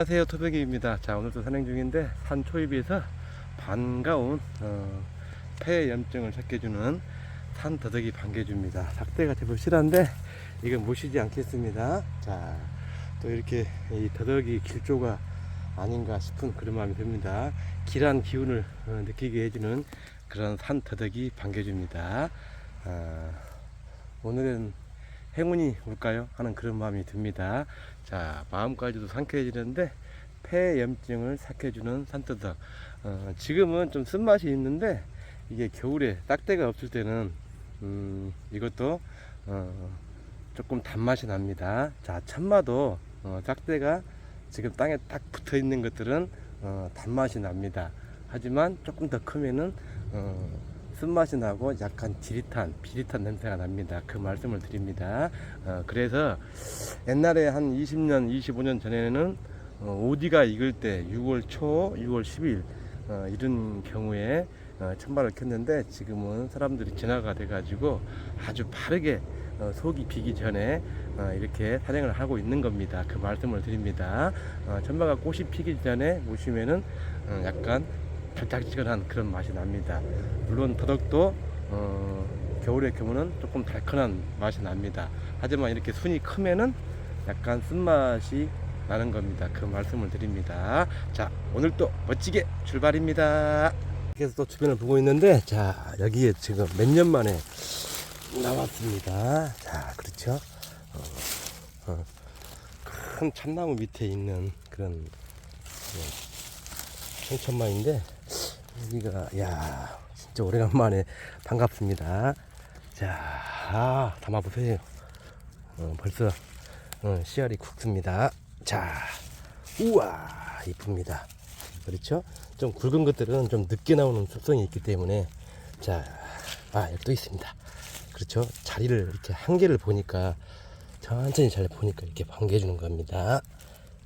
안녕하세요 토백이입니다. 자 오늘도 산행 중인데 산 초입에서 반가운 어, 폐 염증을 삭혀주는 산 더덕이 반겨줍니다. 작대가 제법 실한데 이건 모시지 않겠습니다. 자 또 이렇게 이 더덕이 길조가 아닌가 싶은 그런 마음이 듭니다. 길한 기운을 어, 느끼게 해주는 그런 산 더덕이 반겨줍니다. 아, 오늘은 행운이 올까요? 하는 그런 마음이 듭니다. 자, 마음까지도 상쾌해지는데 폐염증을 삭혀주는 산더덕. 어, 지금은 좀 쓴맛이 있는데 이게 겨울에 딱대가 없을 때는 음, 이것도 어, 조금 단맛이 납니다. 자, 참마도 어, 딱대가 지금 땅에 딱 붙어 있는 것들은 어, 단맛이 납니다. 하지만 조금 더 크면은 어, 쓴맛이 나고 약간 지릿한 비릿한 냄새가 납니다. 그 말씀을 드립니다. 어, 그래서 옛날에 한 20년, 25년 전에는 어, 오디가 익을 때 6월 초, 6월 10일 어, 이런 경우에 어, 천발을 켰는데 지금은 사람들이 진화가 돼 가지고 아주 빠르게 어, 속이 비기 전에 어, 이렇게 산행을 하고 있는 겁니다. 그 말씀을 드립니다. 어, 천마가 꽃이 피기 전에 보시면은 어, 약간 달짝지근한 그런 맛이 납니다. 물론 더덕도 어, 겨울에 겨우는 조금 달큰한 맛이 납니다. 하지만 이렇게 순이 크면은 약간 쓴맛이 나는 겁니다. 그 말씀을 드립니다. 자, 오늘 또 멋지게 출발입니다. 그래서 또 주변을 보고 있는데, 자, 여기에 지금 몇 년 만에 나왔습니다. 자, 그렇죠. 어, 어, 큰 참나무 밑에 있는 그런 어, 청천마인데, 여기가, 야 진짜 오래간만에 반갑습니다. 자, 아, 담아보세요. 어, 벌써 어, 씨알이 굵습니다. 자, 우와, 이쁩니다. 그렇죠? 좀 굵은 것들은 좀 늦게 나오는 습성이 있기 때문에, 자, 아, 여기 또 있습니다. 그렇죠? 자리를 이렇게 한 개를 보니까, 천천히 잘 보니까 이렇게 반겨주는 겁니다.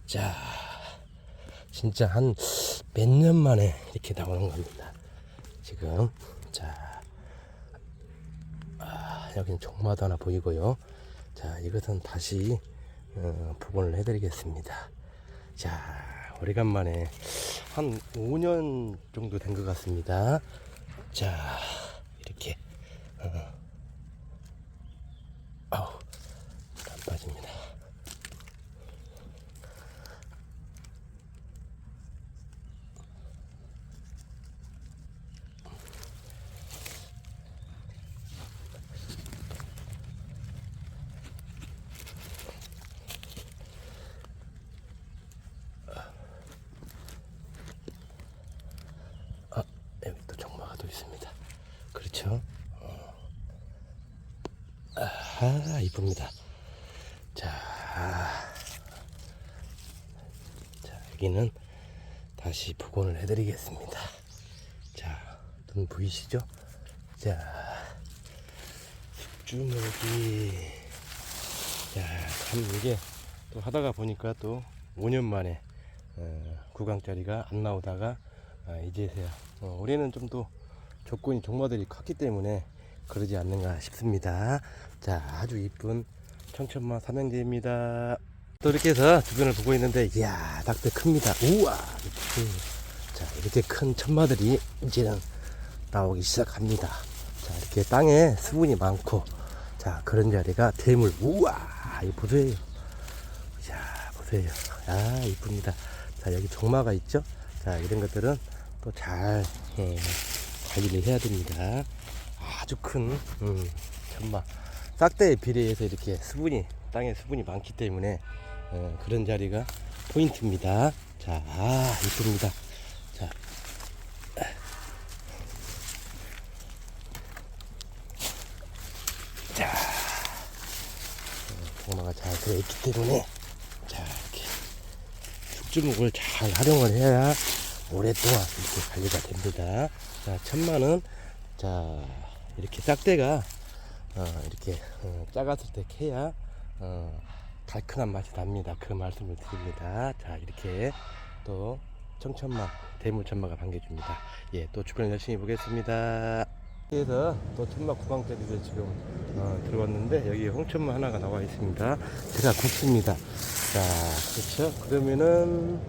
자, 진짜 한 몇 년 만에 이렇게 나오는 겁니다. 지금, 자, 아, 여기는 종마도 하나 보이고요. 자, 이것은 다시 어, 복원을 해드리겠습니다. 자, 오래간만에 한 5년 정도 된 것 같습니다. 자, 이렇게 어. 아우, 안 빠집니다. 아, 여기 또 종마가 또 있습니다. 그렇죠? 어. 아, 이쁩니다. 자, 자, 여기는 다시 복원을 해드리겠습니다. 자, 눈 보이시죠? 자, 숙주먹이. 자, 참 이게 또 하다가 보니까 또 5년 만에 어, 구강짜리가 안 나오다가 아, 이제서야 어, 올해는 좀더 조건이 종마들이 컸기 때문에 그러지 않는가 싶습니다. 자, 아주 이쁜 청천마 삼형제입니다. 또 이렇게 해서 주변을 보고 있는데, 이야, 닭들 큽니다. 우와! 자, 이렇게 큰 천마들이 이제는 나오기 시작합니다. 자, 이렇게 땅에 수분이 많고, 자, 그런 자리가 대물, 우와! 이 보세요. 자, 보세요. 아, 이쁩니다. 자, 여기 종마가 있죠? 자, 이런 것들은 또잘 예, 관리를 해야 됩니다. 아주 큰 음, 천마. 싹대에 비례해서 이렇게 수분이 땅에 수분이 많기 때문에 어, 그런 자리가 포인트입니다. 자, 아, 이쁩니다. 자, 자, 어, 종마가 잘 들어있기 때문에 자 이렇게 숙주목을 잘 활용을 해야 오랫동안 이렇게 관리가 됩니다. 자, 천마는 자 이렇게 짝대가 어, 이렇게 어, 작았을 때 캐야 어, 달큰한 맛이 납니다. 그 말씀을 드립니다. 자 이렇게 또 청천마 대물천마가 반겨줍니다. 예, 또 주변 열심히 보겠습니다. 그래서 또 천마 구강짜리를 지금 어, 들어왔는데 여기 홍천마 하나가 나와 있습니다. 제가 굵습니다. 자, 그렇죠. 그러면은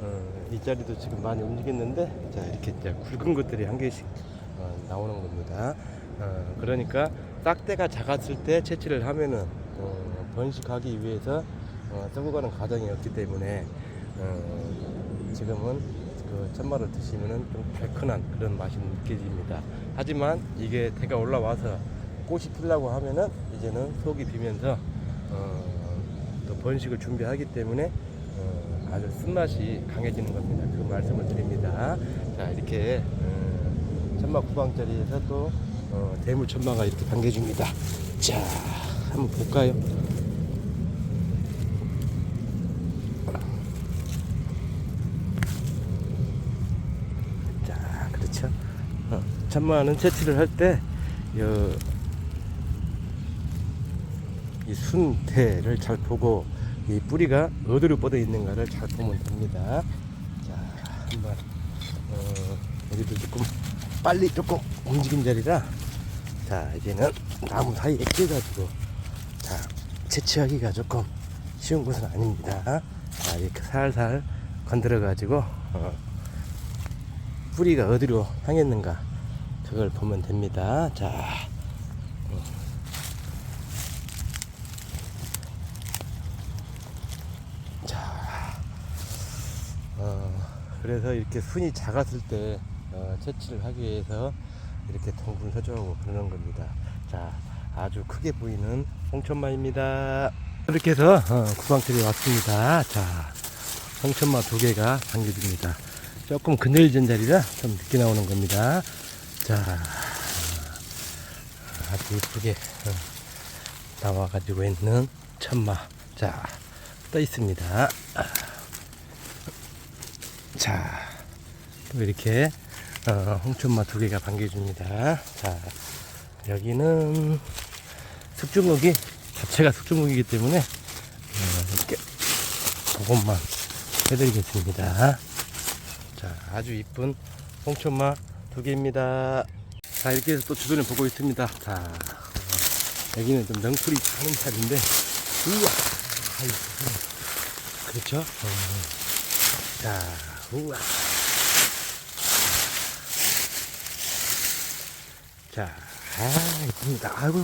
어, 이 자리도 지금 많이 움직였는데, 자 이렇게 이제 굵은 것들이 한 개씩 어, 나오는 겁니다. 어, 그러니까 딱대가 작았을 때 채취를 하면은 어, 번식하기 위해서 어, 썩고 가는 과정이었기 때문에 어, 지금은 그 천마를 드시면은 좀 달큰한 그런 맛이 느껴집니다. 하지만 이게 대가 올라와서 꽃이 피려고 하면은 이제는 속이 비면서 어, 또 번식을 준비하기 때문에 어, 아주 쓴맛이 강해지는 겁니다. 그 말씀을 드립니다. 자 이렇게 어, 천마 구방자리에서 또 어, 대물 천마가 이렇게 반겨줍니다. 자 한번 볼까요? 자 그렇죠. 어, 천마는 채취를 할때 이 순대를 잘 보고 이 뿌리가 어디로 뻗어 있는가를 잘 보면 됩니다. 자, 한번 어, 여기도 조금 빨리 조금 움직인 자리라 자 이제는 나무 사이에 끼가지고 자 채취하기가 조금 쉬운 것은 아닙니다. 자 이렇게 살살 건드려 가지고 어, 뿌리가 어디로 향했는가 그걸 보면 됩니다. 자. 자, 어, 그래서 이렇게 순이 작았을 때 어, 채취를 하기 위해서 이렇게 덩굴 서주하고 그러는 겁니다. 자, 아주 크게 보이는 홍천마입니다. 이렇게 해서 어, 구방틀이 왔습니다. 자, 홍천마 두 개가 반겨집니다. 조금 그늘진 자리라 좀 늦게 나오는 겁니다. 자, 아주 이쁘게 어, 나와가지고 있는 천마. 자, 떠 있습니다. 자, 또 이렇게 어, 홍천마 두 개가 반겨줍니다. 자, 여기는 숙주목이 자체가 숙주목이기 때문에 어, 이렇게 그것만 해드리겠습니다. 자, 아주 이쁜 홍천마 두 개입니다. 자, 이렇게 해서 또 주변을 보고 있습니다. 자, 어, 여기는 좀 넝풀이 하는 자리인데, 우와, 아이고, 그렇죠? 어, 자, 우와. 자, 아, 이쁩니다. 아이고,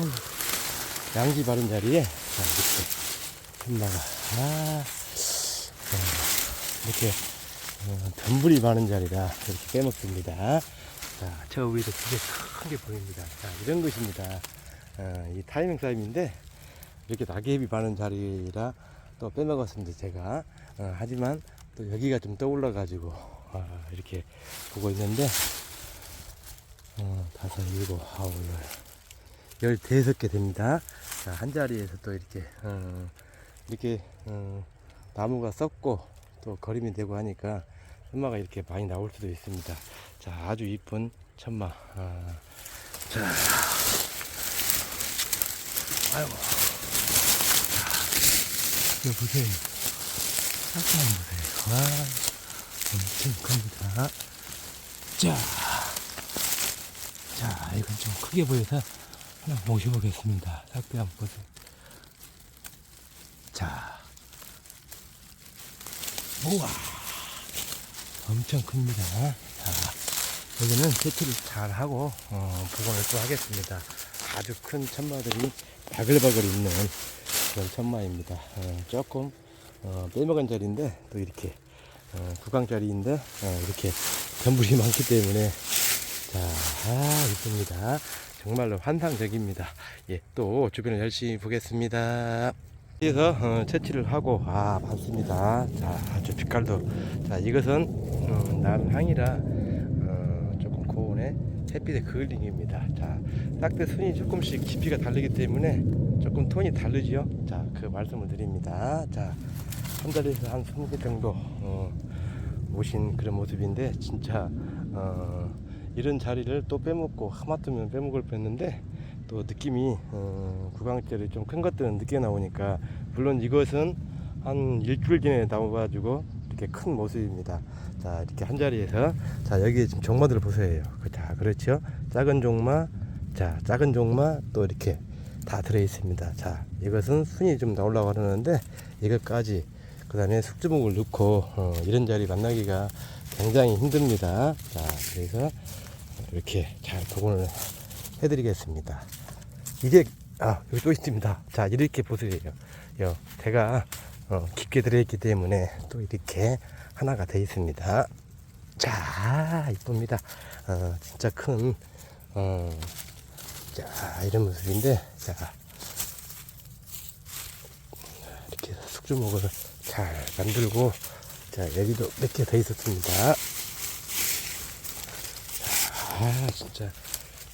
양지 바른 자리에, 자, 이렇게, 엄마가, 아, 어, 이렇게, 어, 덤불이 많은 자리라 이렇게 빼먹습니다. 자, 저 위에도 되게 크게 보입니다. 자, 이런 것입니다. 어, 이 타이밍 싸움인데, 이렇게 낙엽이 많은 자리라 또 빼먹었습니다, 제가. 어, 하지만 또 여기가 좀 떠올라가지고, 아, 이렇게 보고 있는데, 어, 다섯, 일곱, 아홉, 열, 열대섯 개 됩니다. 자, 한 자리에서 또 이렇게, 어, 이렇게, 어, 나무가 썩고 또 거림이 되고 하니까 천마가 이렇게 많이 나올 수도 있습니다. 자, 아주 이쁜 천마. 아, 자, 아이고. 이거 보세요. 살짝 보세요. 와, 엄청 큽니다. 자, 자, 이건 좀 크게 보여서 하나 모셔보겠습니다. 삭대 한번 보세요. 자, 우와, 엄청 큽니다. 자, 여기는 채취를 잘 하고 어, 복원을 또 하겠습니다. 아주 큰 천마들이 바글바글 있는 그런 천마입니다. 어, 조금 어, 빼먹은 자리인데 또 이렇게 어, 구강 자리인데 어, 이렇게 전불이 많기 때문에 자, 아, 이쁩니다. 정말로 환상적입니다. 예, 또 주변을 열심히 보겠습니다. 그래서 어, 채취를 하고 아 봤습니다. 자 아주 빛깔도 자 이것은 음, 남향이라 어, 조금 고온의 햇빛의 그을링입니다. 자 딱대 순이 조금씩 깊이가 다르기 때문에 조금 톤이 다르지요. 자 그 말씀을 드립니다. 자한 자리에서 한 20개 정도 어, 오신 그런 모습인데 진짜 어, 이런 자리를 또 빼먹고 하마터면 빼먹을 뻔했는데 또 느낌이 어, 구강짜리 좀큰 것들은 늦게 나오니까 물론 이것은 한 일주일 전에 나와가지고 이렇게 큰 모습입니다. 자 이렇게 한 자리에서 자 여기 지금 종마들을 보세요. 그, 자 그렇죠. 작은 종마, 자 작은 종마 또 이렇게 다 들어 있습니다. 자 이것은 순이 좀 나오려고 하는데 이것까지 그 다음에 숙주목을 넣고 어, 이런 자리 만나기가 굉장히 힘듭니다. 자, 그래서 이렇게 잘 복원을 해드리겠습니다. 이게 아 여기 또 있습니다. 자 이렇게 보세요. 요 대가 어, 깊게 들어있기 때문에 또 이렇게 하나가 돼 있습니다. 자 이쁩니다. 어, 진짜 큰 어, 자 이런 모습인데 자 이렇게 숙주목을 잘 만들고 자 여기도 몇 개 더 있었습니다. 아 진짜.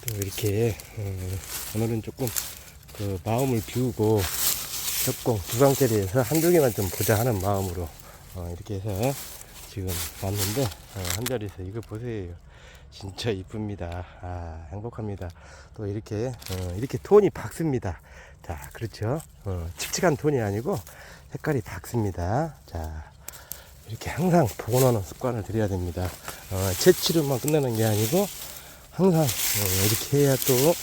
또 이렇게 음, 오늘은 조금 그 마음을 비우고 협공 두강짜리에서 한두 개만 좀 보자 하는 마음으로 어, 이렇게 해서 지금 왔는데 어, 한 자리에서 이거 보세요. 진짜 이쁩니다. 아 행복합니다. 또 이렇게 어, 이렇게 톤이 밝습니다. 자 그렇죠? 어, 칙칙한 톤이 아니고 색깔이 밝습니다. 자 이렇게 항상 복원하는 습관을 들여야 됩니다. 어, 채취로만 끝나는 게 아니고 항상 어, 이렇게 해야 또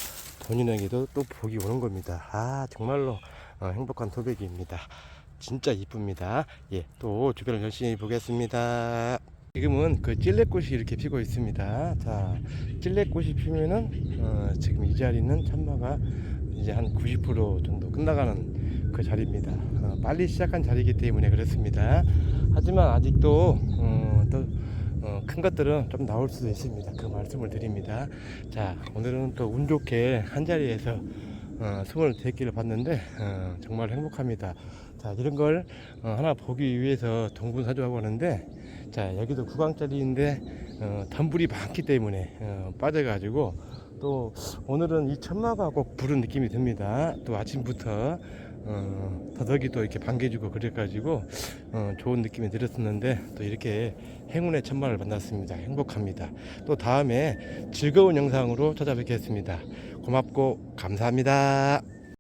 본인에게도 또 복이 오는 겁니다. 아 정말로 어, 행복한 토백입니다. 진짜 이쁩니다. 예, 또 주변을 열심히 보겠습니다. 지금은 그 찔레꽃이 이렇게 피고 있습니다. 자, 찔레꽃이 피면은 어, 지금 이 자리는 참마가 이제 한 90% 정도 끝나가는 그 자리입니다. 어, 빨리 시작한 자리이기 때문에 그렇습니다. 하지만 아직도 어, 또 어, 큰 것들은 좀 나올 수도 있습니다. 그 말씀을 드립니다. 자, 오늘은 또 운 좋게 한 자리에서 어, 23개를 봤는데 어, 정말 행복합니다. 자, 이런 걸 어, 하나 보기 위해서 동분사주하고 하는데 자, 여기도 구강짜리인데 어, 덤불이 많기 때문에 어, 빠져가지고 또 오늘은 이 천마가 꼭 부른 느낌이 듭니다. 또 아침부터 어, 더덕이 또 이렇게 반겨주고 그래가지고 어, 좋은 느낌이 들었었는데 또 이렇게 행운의 천마를 만났습니다. 행복합니다. 또 다음에 즐거운 영상으로 찾아뵙겠습니다. 고맙고 감사합니다.